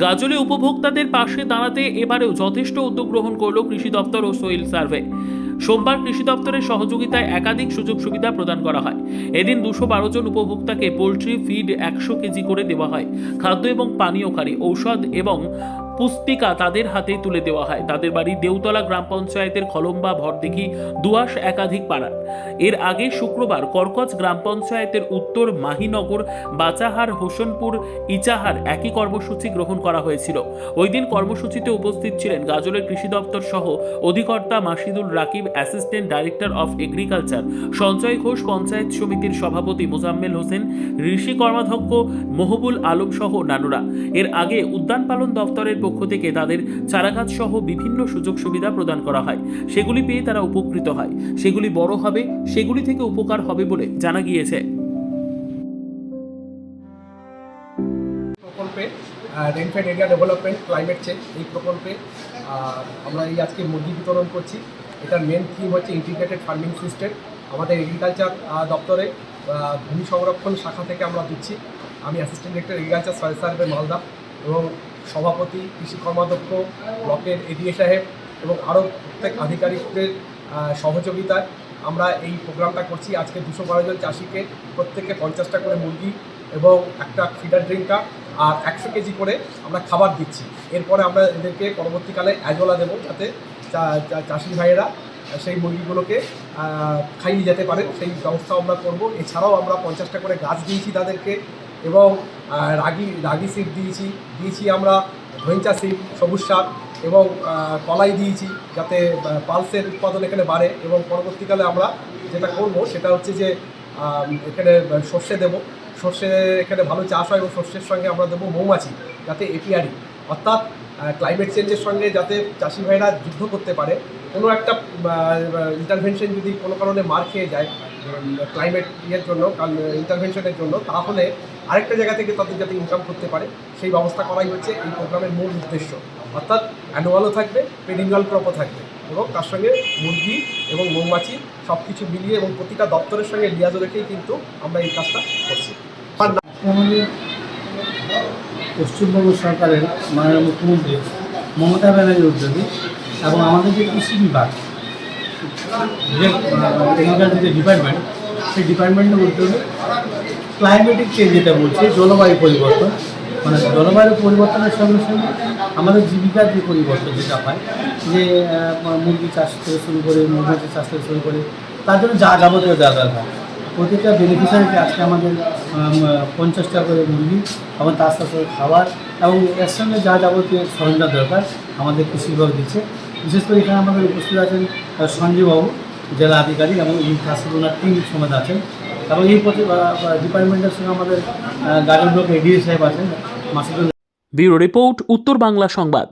গাজলে উপভোক্তাদের পাশে দাঁড়াতে এবারেও যথেষ্ট উদ্যোগ গ্রহণ করল কৃষি দপ্তর ও সোয়েল সার্ভে। সোমবার কৃষি দপ্তরের সহযোগিতায় একাধিক সুযোগ সুবিধা প্রদান করা হয়। এদিন দুশো বারো জন উপভোক্তাকে পোলট্রি ফিড একশো কেজি করে দেওয়া হয়। খাদ্য এবং পানীয় ঔষধ এবং পুস্তিকা তাদের হাতে তুলে দেওয়া হয়। তাদের বাড়ি দেউতলা গ্রাম পঞ্চায়েতের খলম্বা ভরদিঘি দুয়াশ একাধিক পাড়ার। এর আগে শুক্রবার কর্কচ গ্রাম পঞ্চায়েতের উত্তর মাহিনগর, বাচাহার, হোসেনপুর, ইচাহার একই কর্মসূচি গ্রহণ করা হয়েছিল। ওই দিন কর্মসূচিতে উপস্থিত ছিলেন গাজলের কৃষি দপ্তর সহ অধিকর্তা Masidul Rakib, assistant director of agriculture Sanjay Ghosh panchayat সমিতির সভাপতি মোজাম্মেল হোসেন, ঋষি কর্মাধ্যক্ষ মহবুল আলম সহ নানুরা এর আগে উদ্যান পালন দপ্তরের পক্ষ থেকে তাদের চারাগাছ সহ বিভিন্ন সুযোগ সুবিধা প্রদান করা হয়। সেগুলি পেয়ে তারা উপকৃত হয়। সেগুলি বড় হবে, সেগুলি থেকে উপকার হবে বলে জানা গিয়েছে। প্রকল্পে rainfed area development climate change এই প্রকল্পে আমরা এই আজকে মুরগি বিতরণ করছি। এটার মেন থিম হচ্ছে ইন্টিগ্রেটেড ফার্মিং সিস্টেম আমাদের এগ্রিকালচার দপ্তরে ভূমি সংরক্ষণ শাখা থেকে আমরা দিচ্ছি। আমি assistant director agriculture soil survey Malda. এবং সভাপতি, কৃষি কর্মাধ্যক্ষ, ব্লকের এডিএ সাহেব এবং আরও প্রত্যেক আধিকারিকদের সহযোগিতায় আমরা এই প্রোগ্রামটা করছি। আজকে দুশো বারো জন চাষিকে প্রত্যেকে পঞ্চাশটা করে মুরগি এবং একটা ফিডার ড্রিঙ্কার আর একশো কেজি করে আমরা খাবার দিচ্ছি। এরপরে আমরা এদেরকে পরবর্তীকালে অ্যাজোলা দেবো যাতে চাষি ভাইয়েরা সেই মুরগিগুলোকে খাইয়ে যেতে পারে। সেই ব্যবস্থা আমরা করব। এছাড়াও আমরা পঞ্চাশটা করে গাছ দিয়েছি তাদেরকে। এবং রাগি রাগি সিড দিয়েছি দিয়েছি আমরা ধৈঞ্চা সিড সবুজ সার এবং কলাই দিয়েছি যাতে পালসের উৎপাদন এখানে বাড়ে এবং পরবর্তীকালে আমরা যেটা করব সেটা হচ্ছে যে এখানে সর্ষে দেবো। সর্ষে এখানে ভালো চাষ হয় এবং সর্ষের সঙ্গে আমরা দেবো মৌমাছি যাতে এপিআরি অর্থাৎ ক্লাইমেট চেঞ্জের সঙ্গে যাতে চাষি ভাইরা যুদ্ধ করতে পারে। কোনো একটা ইন্টারভেনশন যদি কোনো কারণে মার খেয়ে যায় ক্লাইমেট ইয়ের জন্য ইন্টারভেনশনের জন্য, তাহলে আরেকটা জায়গা থেকে তাদের যাতে ইনকাম করতে পারে, সেই ব্যবস্থা করাই হচ্ছে এই প্রোগ্রামের মূল উদ্দেশ্য। অর্থাৎ অ্যানুয়ালও থাকবে পেডিনুয়াল ক্রপও থাকবে, এবং তার সঙ্গে মুরগি এবং মৌমাছি সব কিছু মিলিয়ে এবং প্রতিটা দপ্তরের সঙ্গে লিয়াজো রেখেই কিন্তু আমরা এই কাজটা করছি। পশ্চিমবঙ্গ সরকারের মাননীয় মুখ্যমন্ত্রী মমতা ব্যানার্জির উদ্যোগে এবং আমাদের যে কৃষি বিভাগ এগ্রিকালচার যে ডিপার্টমেন্ট সেই ডিপার্টমেন্টের উদ্যোগে ক্লাইমেটিক চেঞ্জ যেটা বলছে, জলবায়ু পরিবর্তন। মানে জলবায়ু পরিবর্তনের সঙ্গে সঙ্গে আমাদের জীবিকার যে পরিবর্তন যেটা হয়, যে মুরগি চাষ থেকে শুরু করে মৌমাছি চাষ থেকে শুরু করে, তার জন্য যা যাবতীয় দেওয়া দরকার প্রতিটা বেনিফিশিয়ারিকে আজকে আমাদের পঞ্চাশটা করে মুরগি, এবং তার সাথে খাবার, এবং এর সঙ্গে যা যাবতীয় সরঞ্জাম দরকার আমাদের কৃষি বিভাগ দিচ্ছে। বিশেষ করে এখানে আমাদের উপস্থিত আছেন সঞ্জীব সঞ্জীববাবু, জেলা আধিকারিক এবং ওনার টিম সমেত আছেন। এবং এই ডিপার্টমেন্টের সঙ্গে আমাদের গার্ডেন ব্লক এডিএ সাহেব আছেন, মাসুদুল ব্যুরো রিপোর্ট, উত্তর বাংলা সংবাদ।